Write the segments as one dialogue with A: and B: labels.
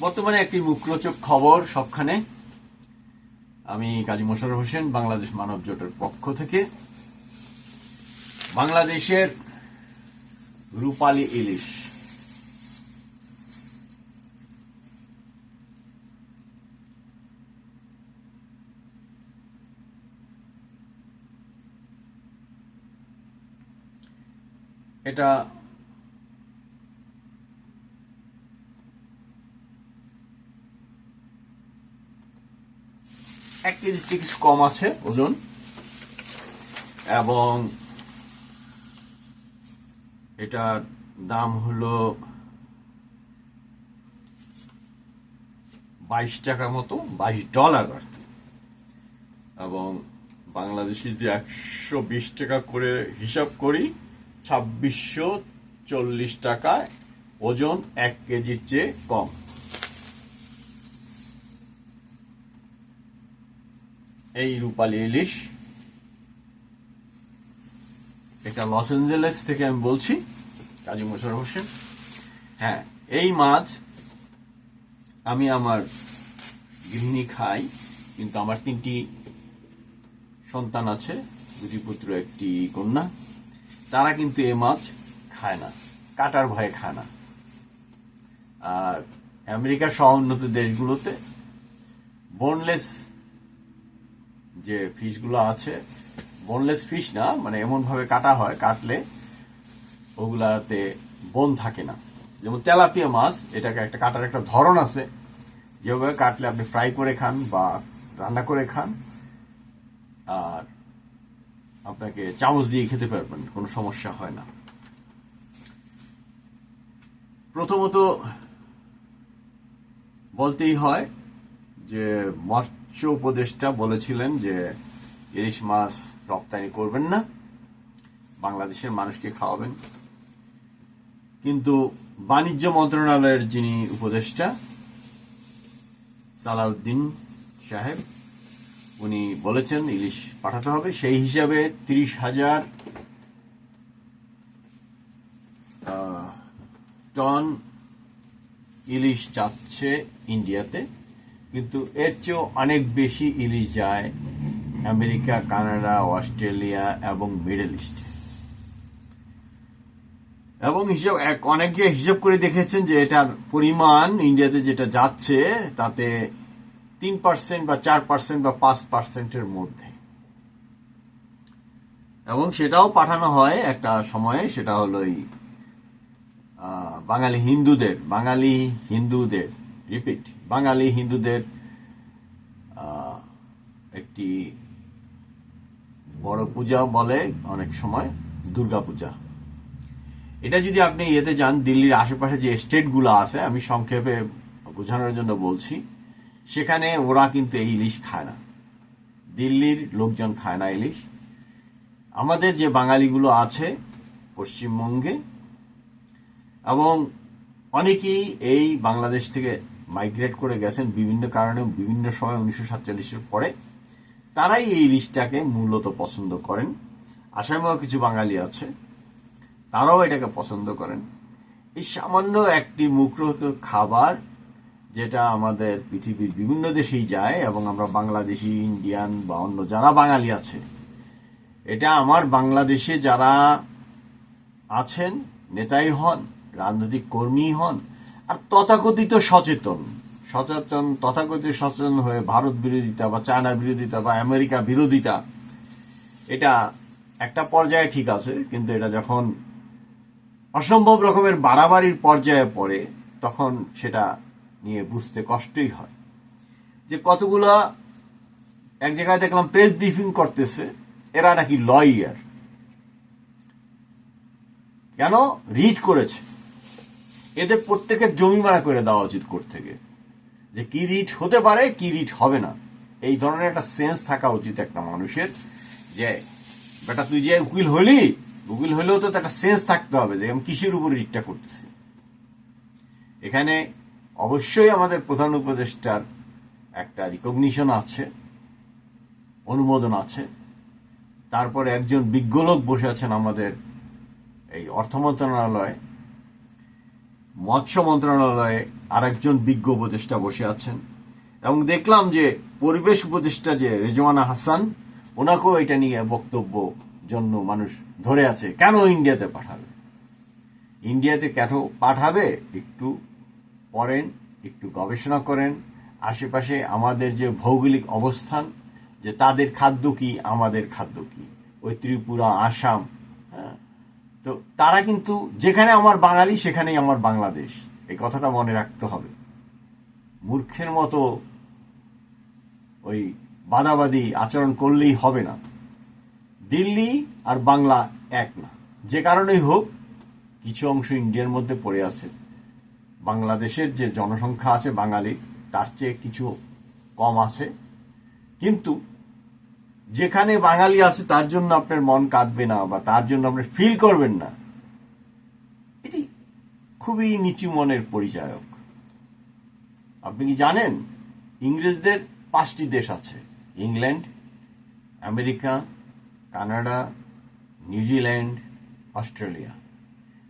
A: বর্তমানে একটি মুখরোচক খবর সবখানে। আমি কাজী মোশারফ হোসেন, বাংলাদেশ মানব জোটের পক্ষ থেকে। বাংলাদেশের রূপালী ইলিশ এটা এক কেজি কিছু কম আছে, ওজন এবং এটার দাম হলো বাইশ টাকা মতো, বাইশ ডলার আর। এবং বাংলাদেশি যদি একশো বিশ টাকা করে হিসাব করি ছাব্বিশশো চল্লিশ টাকায় ওজন এক কেজির চেয়ে কম। এই রূপালী ইলিশ। এটা লস এঞ্জেলেস থেকে আমি বলছি, কাজী মোশারফ হোসেন। হ্যাঁ এই মাছ আমি আমার গৃহিণী খাই, কিন্তু আমার তিনটি সন্তান আছে, দুটি পুত্র, একটি কন্যা। তারা কিন্তু এ মাছ খায় না। কাটার ভয়ে খায় না। আর আমেরিকা সহ উন্নত দেশগুলোতে বোনলেস যে ফিশগুলো আছে বোনলেস ফিশ না মানে এমনভাবে কাটা হয়, কাটলে ওগুলাতে বোন থাকে না। যেমন তেলাপিয়া মাছ, এটাকে একটা কাটার একটা ধরন আছে। যেভাবে কাটলে আপনি ফ্রাই করে খান বা রান্না করে খান। আর আপনাকে চামচ দিয়ে খেতে পারবেন, কোনো সমস্যা হয় না। প্রথমত বলতেই হয় যে মৎস্য উপদেষ্টা বলেছিলেন যে ইলিশ মাছ রপ্তানি করবেন না, বাংলাদেশের মানুষকে খাওয়াবেন। কিন্তু বাণিজ্য মন্ত্রণালয়ের যিনি উপদেষ্টা, সালাউদ্দিন সাহেব উনি বলেছেন, ইলিশ পাঠাতে হবে। সেই হিসাবে তিরিশ হাজার টন ইলিশ যাচ্ছে ইন্ডিয়াতে। কিন্তু এর চেয়েও অনেক বেশি ইলিশ যায় আমেরিকা, কানাডা, অস্ট্রেলিয়া এবং মিডল ইস্টে। এবং হিসাব অনেকে হিসাব করে দেখেছেন যে এটার পরিমাণ ইন্ডিয়াতে যেটা যাচ্ছে, তাতে তিন পার্সেন্ট বা চার পার্সেন্ট বা পাঁচ পার্সেন্টের মধ্যে। এবং সেটাও পাঠানো হয় একটা সময়ে, সেটা হলো এই বাঙালি হিন্দুদের বাঙালি হিন্দুদের রিপিট বাঙালি হিন্দুদের একটি বড় পূজা বলে অনেক সময়, দুর্গা পূজা। এটা যদি আপনি ইয়েতে যান, দিল্লির আশেপাশে যে স্টেটগুলো আছে, আমি সংক্ষেপে বোঝানোর জন্য বলছি। সেখানে ওরা কিন্তু এই ইলিশ খায় না। দিল্লির লোকজন খায় না ইলিশ। আমাদের যে বাঙালিগুলো আছে পশ্চিমবঙ্গে, এবং অনেকেই এই বাংলাদেশ থেকে মাইগ্রেট করে গেছেন বিভিন্ন কারণে, বিভিন্ন সময় উনিশশো সাতচল্লিশের পরে। তারাই এই ইলিশটাকে মূলত পছন্দ করেন। আসামেও কিছু বাঙালি আছে, তারাও এটাকে পছন্দ করেন। এই সামান্য একটি মুখরোচক খাবার যেটা আমাদের পৃথিবীর বিভিন্ন দেশেই যায় এবং আমরা বাংলাদেশি, ইন্ডিয়ান বা অন্য যারা বাঙালি আছে। এটা আমার বাংলাদেশে যারা আছেন, নেতাই হন, রাজনৈতিক কর্মী হন, আর তথাকথিত সচেতন। সচেতন, তথাকথিত সচেতন হয়ে ভারত বিরোধিতা বা চায়না বিরোধিতা বা আমেরিকা বিরোধিতা, এটা একটা পর্যায়ে ঠিক আছে, কিন্তু এটা যখন অসম্ভব রকমের বাড়াবাড়ির পর্যায়ে পড়ে, তখন সেটা নিয়ে বুঝতে কষ্টই হয়। যে কতগুলা এক জায়গায় দেখলাম প্রেস ব্রিফিং করতেছে, এরা নাকি লয়ার কেন? রিড করেছে। এদের প্রত্যেকের জমি মারা করে দেওয়া উচিত কোর্ট থেকে। যে কি রিট হতে পারে, কি রিট হবে না। এই ধরনের একটা সেন্স থাকা উচিত একটা মানুষের যে, বেটা, তুই যে উকিল হলি, উকিল হলেও তো একটা সেন্স থাকতে হবে যে, আমি কিসের উপর রিটটা করতেছি? এখানে অবশ্যই আমাদের প্রধান উপদেষ্টার একটা রিকগনিশন আছে, অনুমোদন আছে। তারপরে একজন বিজ্ঞ লোক বসে আছেন আমাদের এই অর্থ মন্ত্রণালয়। মৎস্য মন্ত্রণালয়ে আরেকজন বিজ্ঞ উপদেষ্টা বসে আছেন। এবং দেখলাম যে পরিবেশ উপদেষ্টা যে রেজওয়ানা হাসান, ওনাকেও এটা নিয়ে বক্তব্য জন্য মানুষ ধরে আছে। কেন ইন্ডিয়াতে পাঠাবে? ইন্ডিয়াতে কেন পাঠাবে? একটু পড়েন, একটু গবেষণা করেন, আশেপাশে আমাদের যে ভৌগোলিক অবস্থান, যে তাদের খাদ্য কি, আমাদের খাদ্য কি? ওই ত্রিপুরা, আসাম হ্যাঁ? তো তারা কিন্তু যেখানে আমার বাঙালি, সেখানেই আমার বাংলাদেশ। এই কথাটা মনে রাখতে হবে। মূর্খের মতো ওই বাদাবাদি আচরণ করলেই হবে না। দিল্লি আর বাংলা এক না। যে কারণেই হোক, কিছু অংশ ইন্ডিয়ার মধ্যে পড়ে আছে। বাংলাদেশের যে জনসংখ্যা আছে বাঙালি, তার চেয়ে কিছু কম আছে। কিন্তু যেখানে বাঙালি আছে, তার জন্য আপনার মন কাঁদবে না বা তার জন্য আপনি ফিল করবেন না। এটি খুবই নিচু মনের পরিচায়ক। আপনি কি জানেন, ইংরেজদের পাঁচটি দেশ আছে, England, America, Canada, New Zealand, Australia.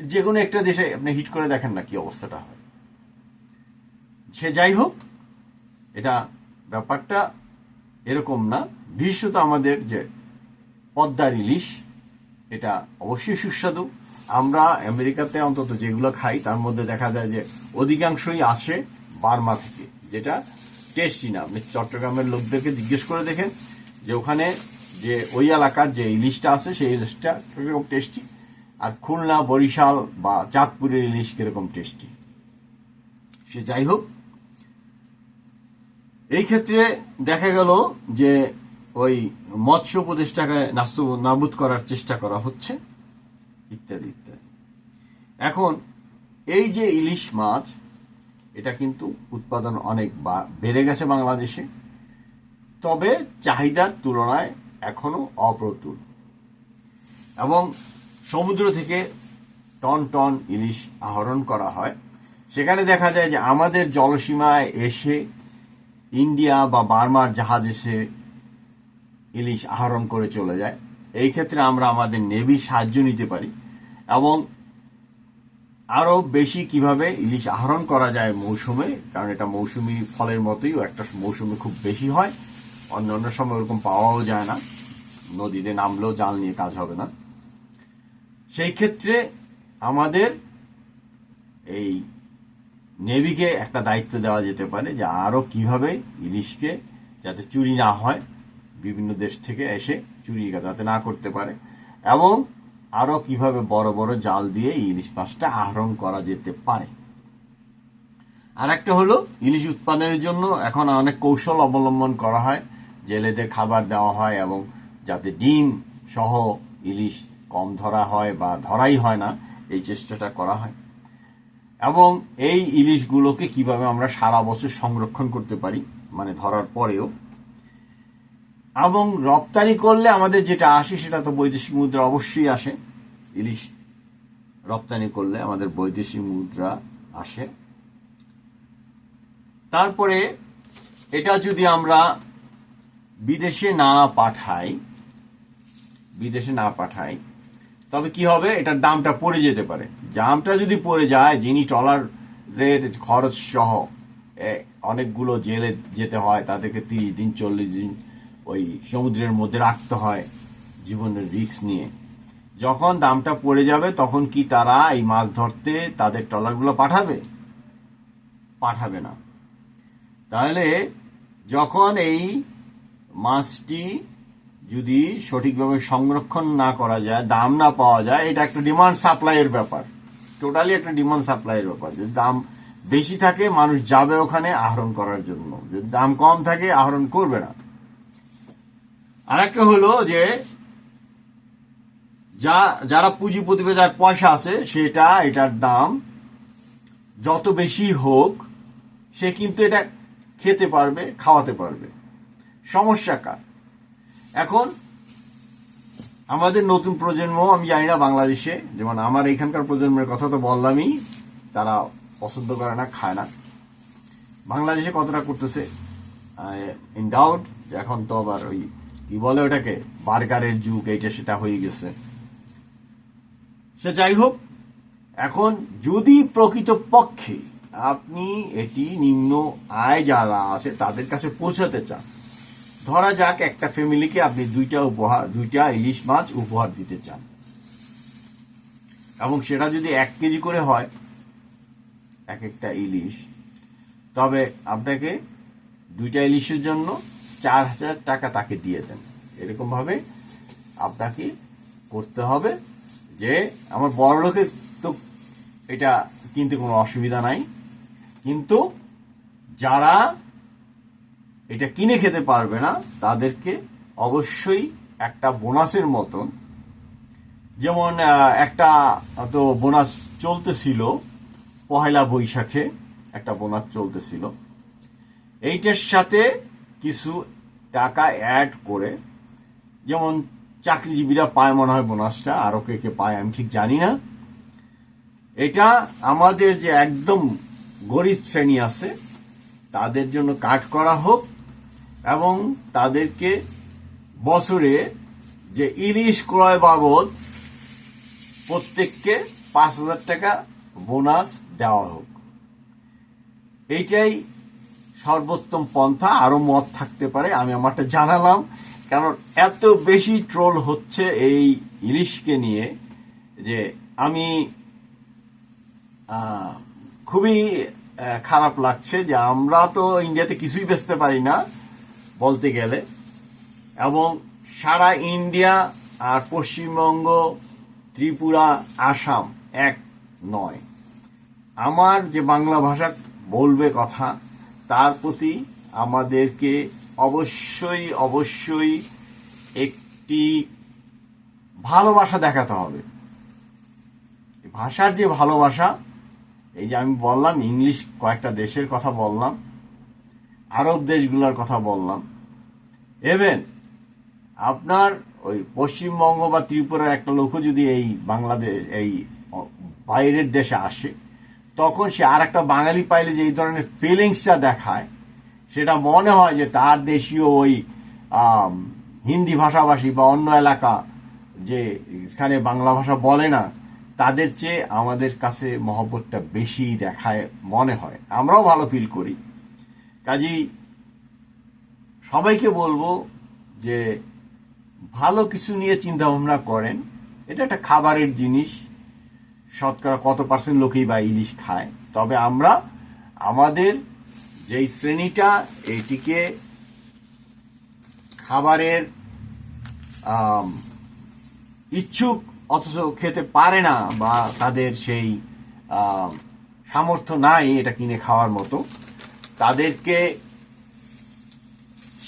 A: যে কোনো একটা দেশে আপনি হিট করে দেখেন না কি অবস্থাটা হয়। সে যাই হোক, এটা ব্যাপারটা এরকম না। বিশেষত আমাদের যে পদ্মার ইলিশ, এটা অবশ্যই সুস্বাদু। আমরা আমেরিকাতে অন্তত যেগুলো খাই, তার মধ্যে দেখা যায় যে অধিকাংশই আসে বার্মা থেকে, যেটা টেস্টি না। আপনি চট্টগ্রামের লোকদেরকে জিজ্ঞেস করে দেখেন যে ওখানে যে ওই এলাকার যে ইলিশটা আছে, সেই ইলিশটা কীরকম টেস্টি আর খুলনা, বরিশাল বা চাঁদপুরের ইলিশ কীরকম টেস্টি সে যাই হোক এই ক্ষেত্রে দেখা গেল যে ওই মৎস্য উপদেষ্টাকে নাস্ত, নাবুদ করার চেষ্টা করা হচ্ছে, ইত্যাদি ইত্যাদি। এখন এই যে ইলিশ মাছ, এটা কিন্তু উৎপাদন অনেক বেড়ে গেছে বাংলাদেশে, তবে চাহিদার তুলনায় এখনও অপ্রতুল। এবং সমুদ্র থেকে টন টন ইলিশ আহরণ করা হয়। সেখানে দেখা যায় যে আমাদের জলসীমায় এসে ইন্ডিয়া বা বার্মার জাহাজ এসে ইলিশ আহরণ করে চলে যায়। এই ক্ষেত্রে আমরা আমাদের নেভির সাহায্য নিতে পারি এবং আরও বেশি কীভাবে ইলিশ আহরণ করা যায় মৌসুমে, কারণ এটা মৌসুমি ফলের মতোই, একটা মৌসুমে খুব বেশি হয় অন্য অন্য সময় ওরকম পাওয়াও যায় না, নদীতে নামলেও জাল নিয়ে কাজ হবে না। সেই ক্ষেত্রে আমাদের এই নেভিকে একটা দায়িত্ব দেওয়া যেতে পারে যে আরও কীভাবে ইলিশকে যাতে চুরি না হয়, বিভিন্ন দেশ থেকে এসে চুরি যাতে না করতে পারে, এবং আরও কীভাবে বড় বড় জাল দিয়ে ইলিশ মাছটা আহরণ করা যেতে পারে। আর একটা হলো, ইলিশ উৎপাদনের জন্য এখন অনেক কৌশল অবলম্বন করা হয়, জেলেদের খাবার দেওয়া হয় এবং যাতে ডিম সহ ইলিশ কম ধরা হয় বা ধরাই হয় না, এই চেষ্টাটা করা হয়। এবং এই ইলিশগুলোকে কীভাবে আমরা সারা বছর সংরক্ষণ করতে পারি মানে ধরার পরেও। এবং রপ্তানি করলে আমাদের যেটা আসে সেটা তো বৈদেশিক মুদ্রা অবশ্যই আসে। ইলিশ রপ্তানি করলে আমাদের বৈদেশিক মুদ্রা আসে। তারপরে এটা যদি আমরা বিদেশে না পাঠাই, বিদেশে না পাঠাই তবে কি হবে? এটার দামটা পড়ে যেতে পারে। দামটা যদি পড়ে যায়, যিনি ট্রলারের খরচ সহ অনেকগুলো জেলে যেতে হয়, তাদেরকে তিরিশ দিন, চল্লিশ দিন ওই সমুদ্রের মধ্যে রাখতে হয় জীবনের রিস্ক নিয়ে। যখন দামটা পড়ে যাবে, তখন কি তারা এই মাছ ধরতে তাদের ট্রলারগুলো পাঠাবে? পাঠাবে না। তাহলে যখন এই মাছটি যদি সঠিকভাবে সংরক্ষণ না করা যায়, দাম না পাওয়া যায়, এটা একটা ডিমান্ড সাপ্লাইয়ের ব্যাপার। টোটালি একটা ডিমান্ড সাপ্লাইয়ের ব্যাপার। যদি দাম বেশি থাকে, মানুষ যাবে ওখানে আহরণ করার জন্য। যদি দাম কম থাকে, আহরণ করবে না। আরেকটা হলো যে, যা, যারা পুঁজিপতিবে যার পয়সা আছে, সেটা, এটার দাম যত বেশি হোক, সে কিন্তু এটা খেতে পারবে, খাওয়াতে পারবে। সমস্যা কার? এখন আমাদের নতুন প্রজন্ম, আমি জানি না বাংলাদেশে, যেমন আমার এখানকার প্রজন্মের কথা তো বললামই, তারা পছন্দ করে না, খায় না। বাংলাদেশে কতটা করতেছে? ইন ডাউট এখন তো আবার ওই, কি বলে ওটাকে, বার্গারের যুগ, এইটা সেটা হয়ে গেছে। সে যাই হোক, এখন যদি প্রকৃত পক্ষে আপনি এটি নিম্ন আয় যারা আছে, তাদের কাছে পৌঁছাতে চান ধরা যাক একটা ফ্যামিলিকে আপনি দুইটা উপহার, দুইটা ইলিশ মাছ উপহার দিতে চান। এবং সেটা যদি এক কেজি করে হয়, এক একটা ইলিশ, তবে আপনাকে দুইটা ইলিশের জন্য চার হাজার টাকা তাকে দিয়ে দেন। এরকমভাবে আপনাকে করতে হবে যে, আমার বড় লোকের তো এটা কিনতে কোনো অসুবিধা নাই। কিন্তু যারা এটা কিনে খেতে পারবে না, তাদেরকে অবশ্যই একটা বোনাসের মতন। যেমন একটা তো বোনাস চলতেছিল পহেলা বৈশাখে, একটা বোনাস চলতেছিল। এইটার সাথে কিছু টাকা অ্যাড করে, যেমন চাকরিজীবীরা পায় মনে হয় বোনাসটা আরও কে কে পায় আমি ঠিক জানি না। এটা আমাদের যে একদম গরিব শ্রেণি আছে, তাদের জন্য কাট করা হোক এবং তাদেরকে বছরে যে ইলিশ ক্রয় বাবদ প্রত্যেককে পাঁচ হাজার টাকা বোনাস দেওয়া হোক। এইটাই সর্বোত্তম পন্থা। আরও মত থাকতে পারে, আমি আমারটা জানালাম। কারণ এত বেশি ট্রোল হচ্ছে এই ইলিশকে নিয়ে যে আমি খুবই খারাপ লাগছে যে আমরা তো ইন্ডিয়াতে কিছুই বেচতে পারি না। বলতে গেলে, এবং সারা ইন্ডিয়া আর পশ্চিমবঙ্গ, ত্রিপুরা, আসাম এক নয়। আমার যে বাংলা ভাষা বলবে কথা, তার প্রতি আমাদেরকে অবশ্যই অবশ্যই একটি ভালোবাসা দেখাতে হবে। ভাষার যে ভালোবাসা, এই যে আমি বললাম, ইংলিশ কয়েকটা দেশের কথা বললাম, আরব দেশগুলোর কথা বললাম এভেন আপনার ওই পশ্চিমবঙ্গ বা ত্রিপুরার একটা লোকও যদি এই বাংলাদেশ, এই বাইরের দেশে আসে, তখন সে আর একটা বাঙালি পাইলে যে এই ধরনের ফিলিংসটা দেখায়, সেটা মনে হয় যে তার দেশীয় ওই হিন্দি ভাষাভাষী বা অন্য এলাকা যে এখানে বাংলা ভাষা বলে না, তাদের চেয়ে আমাদের কাছে মহব্বতটা বেশি দেখায়, মনে হয়। আমরাও ভালো ফিল করি। কাজেই সবাইকে বলব যে ভালো কিছু নিয়ে চিন্তা ভাবনা করেন। এটা একটা খাবারের জিনিস। শতকরা কত পার্সেন্ট লোকেই বা ইলিশ খায়। তবে আমরা আমাদের যেই শ্রেণীটা এটিকে খাবারের ইচ্ছুক অথচ খেতে পারে না বা তাদের সেই সামর্থ্য নাই এটা কিনে খাওয়ার মতো, তাদেরকে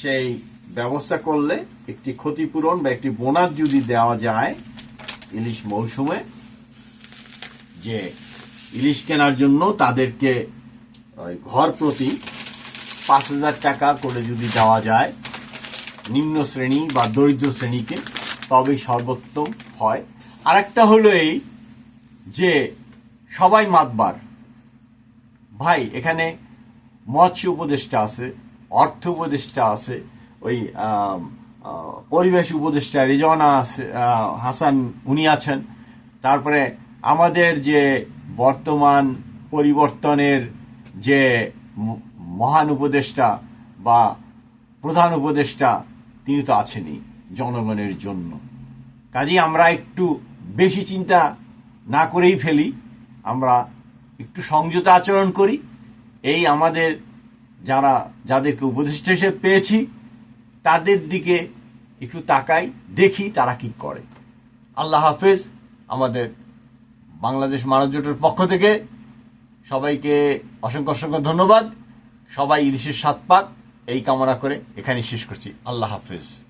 A: সেই ব্যবস্থা করলে একটি ক্ষতিপূরণ বা একটি বোনাস যদি দেওয়া যায় ইলিশ মৌসুমে, যে ইলিশ কেনার জন্য তাদেরকে ওই ঘর প্রতি পাঁচ হাজার টাকা করে যদি দেওয়া যায়, নিম্ন শ্রেণি বা দরিদ্র শ্রেণীকে, তবেই সর্বোত্তম হয়। আরেকটা হলো এই যে সবাই মাতবার। ভাই, এখানে মৎস্য উপদেষ্টা আছে অর্থ উপদেষ্টা আছে ওই পরিবেশ উপদেষ্টা আহ, হাসান উনি আছেন। তারপরে আমাদের যে বর্তমান পরিবর্তনের যে মহান উপদেষ্টা বা প্রধান উপদেষ্টা তিনি তো আছেনই জনগণের জন্য। কাজেই আমরা একটু বেশি চিন্তা না করেই ফেলি আমরা একটু সংযত আচরণ করি। এই আমাদের যারা, যাদেরকে উপদেষ্টা হিসেবে পেয়েছি, তাদের দিকে একটু তাকাই, দেখি তারা কি করে। আল্লাহ হাফেজ, আমাদের বাংলাদেশ মানব জোটের পক্ষ থেকে সবাইকে অসংখ্য অসংখ্য ধন্যবাদ। সবাই ইলিশের স্বাদ পাক। এই কামনা করে এখানে শেষ করছি। আল্লাহ হাফেজ।